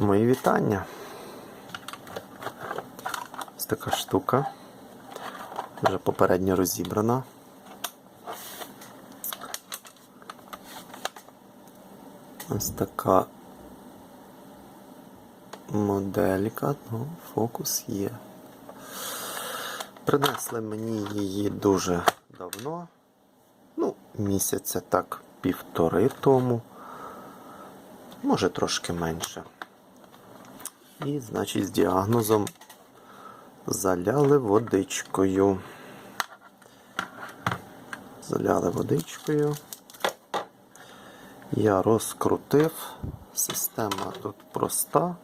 Мої вітання. Ось така штука. Вже попередньо розібрана. Ось така моделька, ну, фокус є. Принесли мені її дуже давно. Ну, місяця так півтори тому. Може трошки менше. І, значить, з діагнозом заляли водичкою. Заляли водичкою. Я розкрутив. Система тут проста.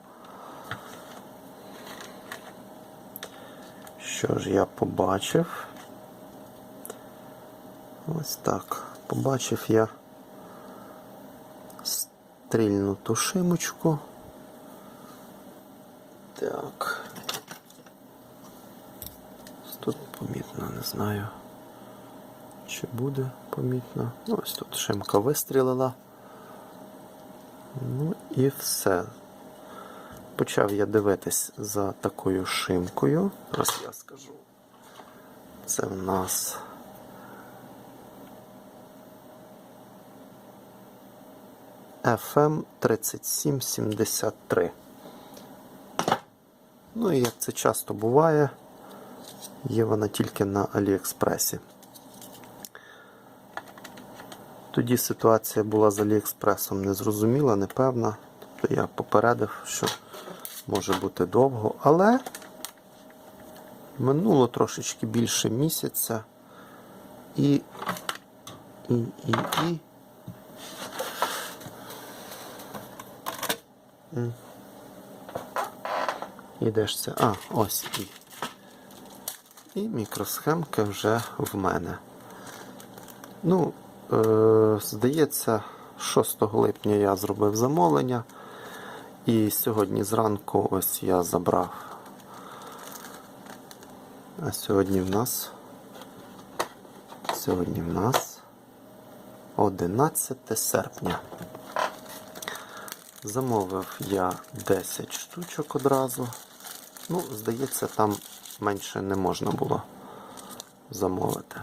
Що ж я побачив? Ось так. Побачив я стрільну тушимочку. Так. Тут помітно, не знаю, чи буде помітно. Ну, ось тут шимка вистрілила. Ну і все. Почав я дивитись за такою шимкою. Зараз я скажу. Це в нас. FM 3773. Ну і як це часто буває, є вона тільки на Аліекспресі. Тоді ситуація була з Аліекспресом незрозуміла, непевна. Тобто я попередив, що може бути довго, але минуло трошечки більше місяця і, і, і, і. І це? А, ось і. Мікросхемки вже в мене. Ну, е, здається, 6 липня я зробив замовлення. І сьогодні зранку ось я забрав. А сьогодні в нас. Сьогодні в нас 11 серпня. Замовив я 10 штучок одразу. Ну, здається, там менше не можна було замовити.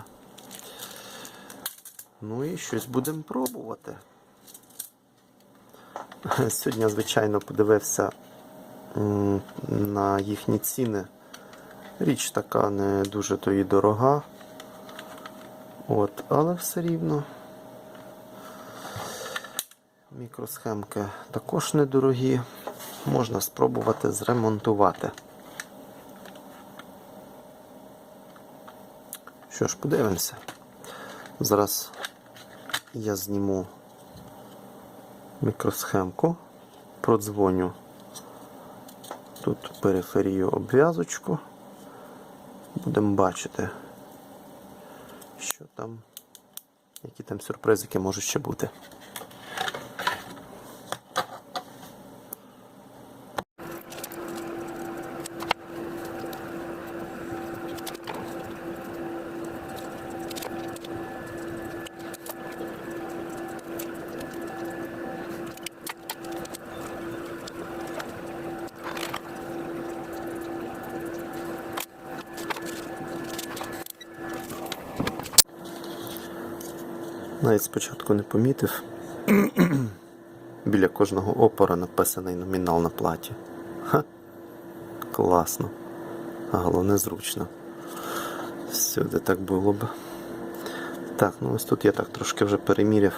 Ну і щось будемо пробувати. Сьогодні, звичайно, подивився на їхні ціни. Річ така не дуже то і дорога. От, але все рівно. Мікросхемки також недорогі. Можна спробувати зремонтувати. Що ж, подивимося. Зараз я зніму мікросхемку, продзвоню тут периферію обв'язочку. Будемо бачити, що там, які там сюрпризики можуть ще бути. Навіть спочатку не помітив. Біля кожного опора написаний номінал на платі. Ха. Класно. А головне зручно. Всюди так було б. Так, ну ось тут я так трошки вже переміряв.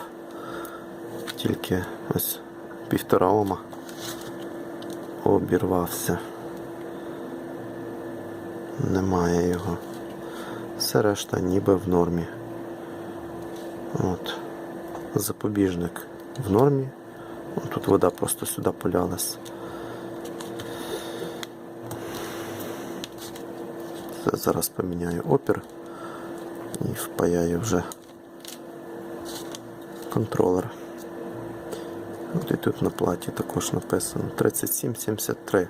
Тільки ось півтора ома обірвався. Немає його. Все решта ніби в нормі. От. Запобіжник в нормі. Тут вода просто сюди полялась. Зараз поміняю опір і впаяю вже контролер. От і тут на платі також написано 3773.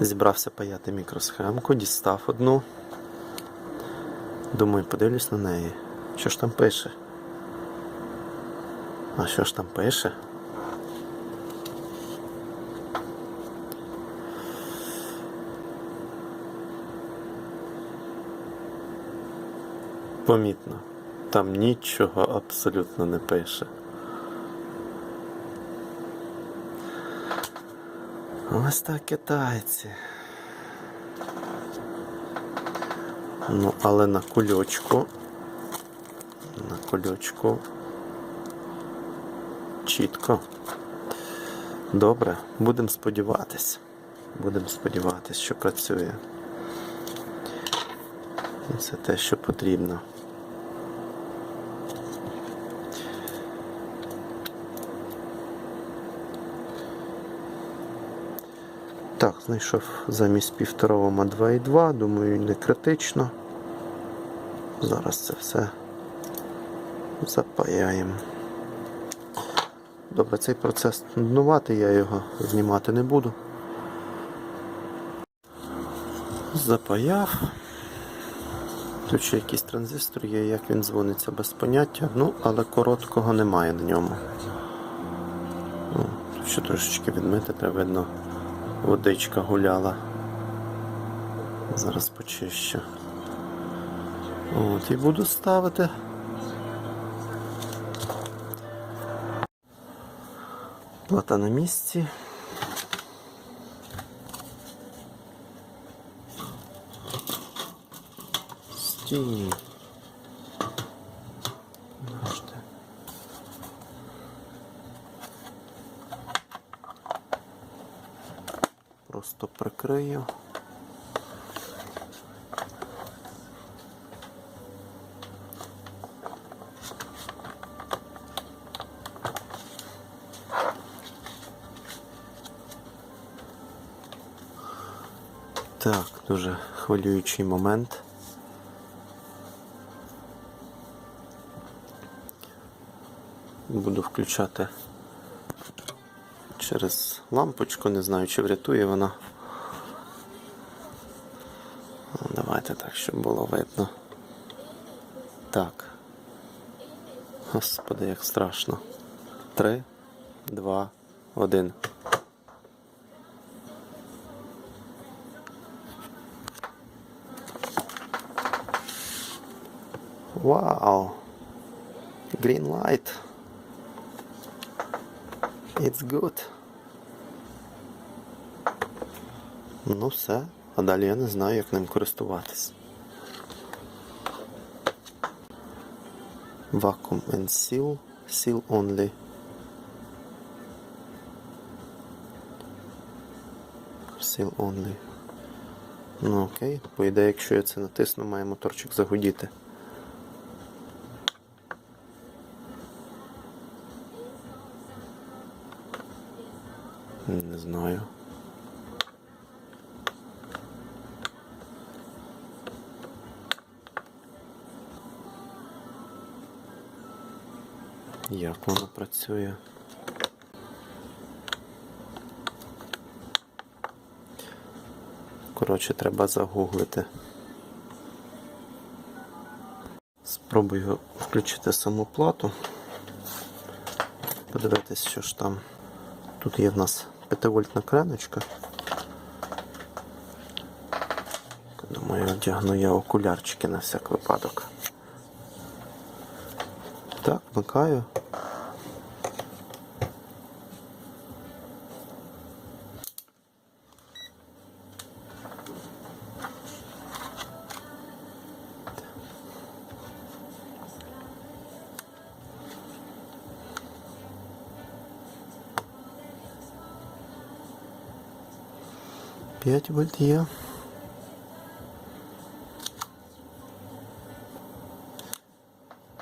Зібрався паяти мікросхемку, дістав одну. Думаю, подивлюсь на неї. Що ж там пише? А що ж там пише? Помітно. Там нічого абсолютно не пише. Ось так китайці. Ну, але на кульочку. На кульочку. Чітко. Добре, будемо сподіватись. Будемо сподіватись, що працює. І це те, що потрібно. Так, знайшов замість півторового 2,2, думаю, не критично. Зараз це все запаяємо. Добре, цей процес нуднуватий, я його знімати не буду. Запаяв. Тут ще якийсь транзистор є, як він дзвониться без поняття, ну, але короткого немає на ньому. Ну, ще трошечки відмити, треба видно, водичка гуляла. Зараз почищу. От, і буду ставити. Плата на місці. Стій. Прикрию. Так, дуже хвилюючий момент. Буду включати через лампочку, не знаю, чи врятує вона. Ну, Давайте так, щоб було видно. Так. Господи, як страшно. Три, два, один. Wow. Green light. It's good. Ну все. А далі я не знаю, як ним користуватись. Vacuum and seal. Seal only. Seal only. Ну окей. По ідеї, якщо я це натисну, має моторчик загудіти. Не знаю. Як воно працює? Коротше, треба загуглити. Спробую включити саму плату. Подивитись, що ж там. Тут є в нас 5-вольтна креночка. Думаю, одягну я окулярчики на всяк випадок. Так, вмикаю. П'ять вольт є.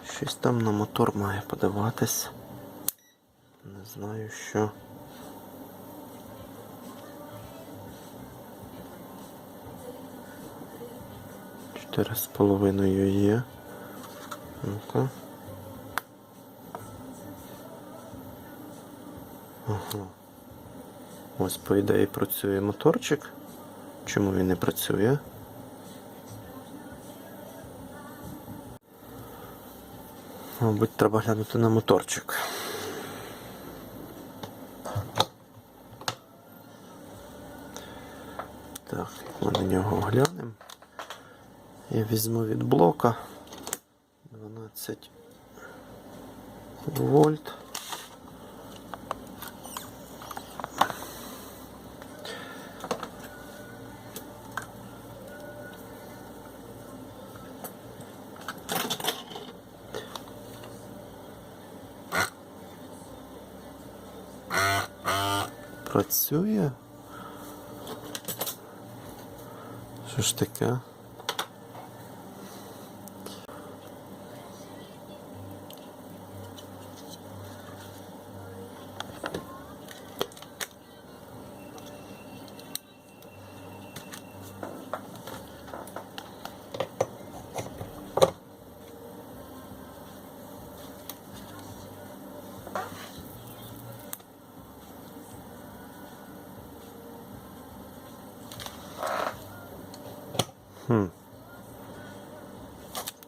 Щось там на мотор має подаватись. Не знаю що. Чотири з половиною є. Ну-ка. Ось, по ідеї, працює моторчик. Чому він не працює? Мабуть, треба глянути на моторчик. Так, ми на нього глянемо. Я візьму від блока 12 вольт. Працює? Що ж таке?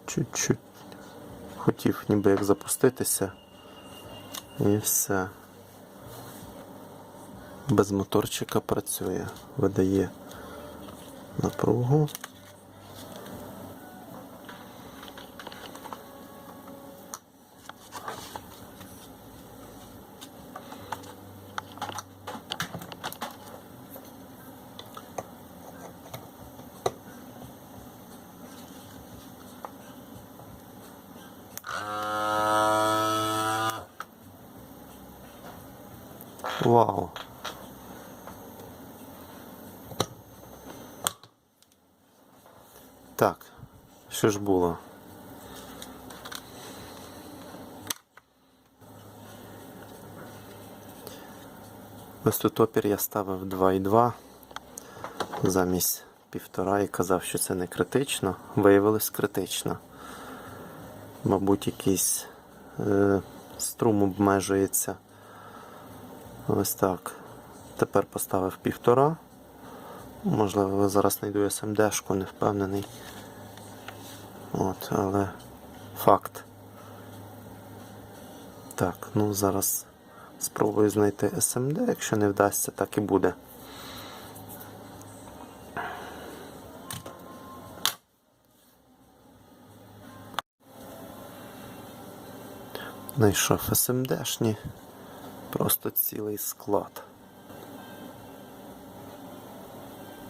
Чуть-чуть. Хотів ніби як запуститися. І все. Без моторчика працює. Видає напругу. Вау. Так, що ж було? Ось тут опір я ставив 2,2 замість півтора і казав, що це не критично. Виявилось критично. Мабуть, якийсь е, струм обмежується. Ось так. Тепер поставив півтора. Можливо, зараз знайду SMD-шку, не впевнений. От, але факт. Так, ну зараз спробую знайти SMD, якщо не вдасться, так і буде. Знайшов SMD-шні. Просто цілий склад.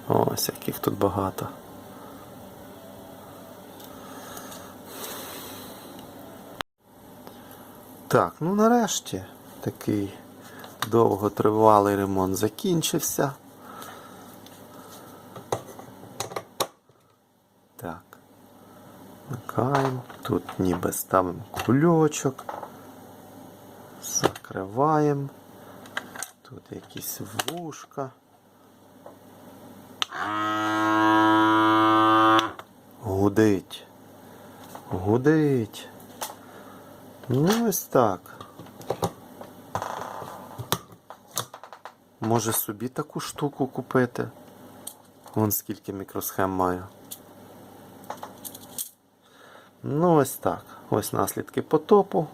Ось яких тут багато. Так, ну нарешті такий довготривалий ремонт закінчився. Так. Вмикаємо. Тут ніби ставимо кульочок. Закриваємо. Тут якісь вушка. Гудить. Гудить. Ну ось так. Може собі таку штуку купити. Вон скільки мікросхем маю. Ну ось так. Ось наслідки потопу.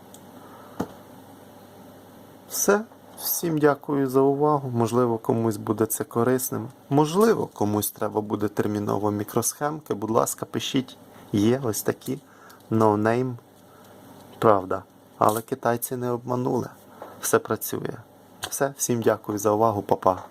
Все. Всім дякую за увагу. Можливо, комусь буде це корисним. Можливо, комусь треба буде терміново мікросхемки. Будь ласка, пишіть. Є ось такі. No. Правда. Але китайці не обманули. Все працює. Все, всім дякую за увагу, Па-па.